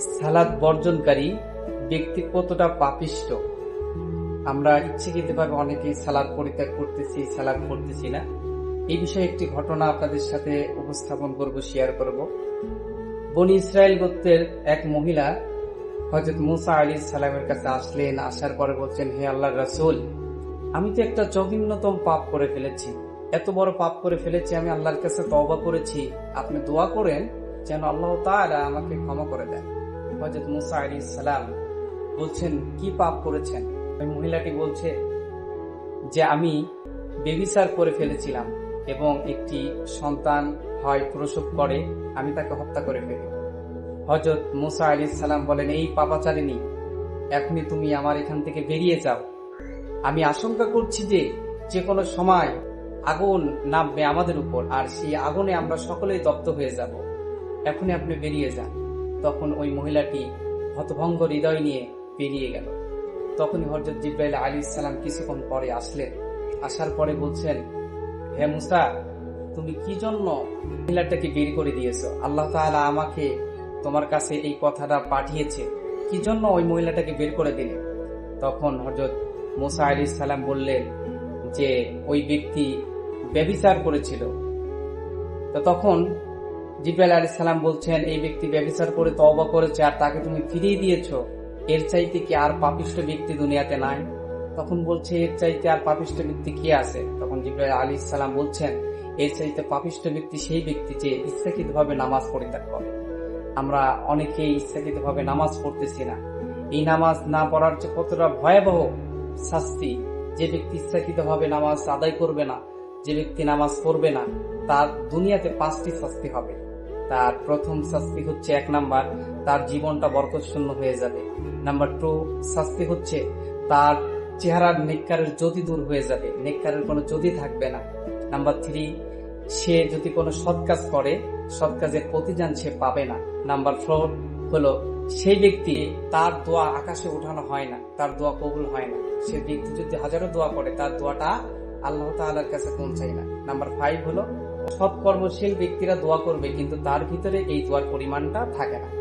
সালাদ বর্জনকারী ব্যক্তি কতটা পাপিষ্ট? আমরা ইচ্ছাকৃতভাবে অনেকেই সালাদ পরিত্যাগ করতেছি, সালাদ করতেছি না। এই বিষয়ে একটি ঘটনা আপনাদের সাথে উপস্থাপন করব শেয়ার করব। বনি ইসরায়েল গোত্রের এক মহিলা হজরত মুসা আলী সালামের কাছে আসলেন, আসার পরে বলছেন, হে আল্লাহ রাসূল, আমি তো একটা জঘন্যতম পাপ করে ফেলেছি। এত বড় পাপ করে ফেলেছি, আমি আল্লাহর কাছে তওবা করেছি। আপনি দোয়া করেন যেন আল্লাহ তাআলা আমাকে ক্ষমা করে দেন। হজরত মুসা আলী সালাম বলছেন, কি পাপ করেছেন? ওই মহিলাটি বলছে যে, আমি বেবিচার করে ফেলেছিলাম এবং একটি সন্তান হয় প্রসব করে, আমি তাকে হত্যা করে ফেলি। হজরত মুসা আলী সালাম বলেন, এই পাপাচারিনী এখনই তুমি আমার এখান থেকে বেরিয়ে যাও। আমি আশঙ্কা করছি যে যে কোনো সময় আগুন নামবে আমাদের উপর, আর সেই আগুনে আমরা সকলেই দপ্ত হয়ে যাব। এখনই আপনি বেরিয়ে যান। তখন ওই মহিলাটি হতভঙ্গ হৃদয় নিয়ে বেরিয়ে গেল। তখনই হজরত জিব্রাইল আলী সালাম কিছুক্ষণ পরে আসলেন। আসার পরে বলছেন, হে মুসা, তুমি কি জন্য মহিলাটাকে বের করে দিয়েছ? আল্লাহ তাআলা আমাকে তোমার কাছে এই কথাটা পাঠিয়েছে। কি জন্য ওই মহিলাটাকে বের করে দিলে? তখন হজরত মুসা আলী সালাম বললেন যে, ওই ব্যক্তি ব্যবিচার করেছিল। তো তখন জিব্রাইল আলী সালাম বলছেন, এই ব্যক্তি ব্যবিচার করে তওবা করেছে আর তাকে তুমি ফিরিয়ে দিয়েছ। এর চাইতে কি আর পাপিষ্ট ব্যক্তি দুনিয়াতে নাই? তখন বলছে, এর চাইতে আর পাপিষ্ট ব্যক্তি কি আছে? তখন জিব্রাইল আলী সালাম বলছেন, এর চাইতে পাপিষ্ট ব্যক্তি সেই ব্যক্তি যে ইচ্ছাকৃতভাবে নামাজ পরিত্যাগ করে। আমরা অনেকেই ইচ্ছাকৃতভাবে নামাজ পড়তেছি না। এই নামাজ না পড়ার যে কতটা ভয়াবহ শাস্তি, যে ব্যক্তি ইচ্ছাকৃতভাবে নামাজ আদায় করবে না, যে ব্যক্তি নামাজ পড়বে না, তার দুনিয়াতে পাঁচটি শাস্তি হবে। তার প্রথম শাস্তি হচ্ছে এক নাম্বার, তার জীবনটা বরকতশূন্য হয়ে যাবে। নাম্বার টু শাস্তি হচ্ছে তার চেহারার নেককারের জ্যোতি দূর হয়ে যাবে। নেককারের কোনো জ্যোতি থাকবে না। নাম্বার থ্রি সে যদি কোনো সৎ কাজ করে, সৎ কাজের প্রতিদান সে পাবে না। নাম্বার ফোর হলো, সেই ব্যক্তি তার দোয়া আকাশে উঠানো হয় না, তার দোয়া কবুল হয় না। সে ব্যক্তি যদি হাজারো দোয়া করে, তার দোয়াটা আল্লাহ তাআলার কাছে পৌঁছায় না। নাম্বার ফাইভ হলো সৎকর্মশীল ব্যক্তিরা দোয়া করবে কিন্তু তার ভিতরে এই দোয়ার পরিমাণটা থাকে না।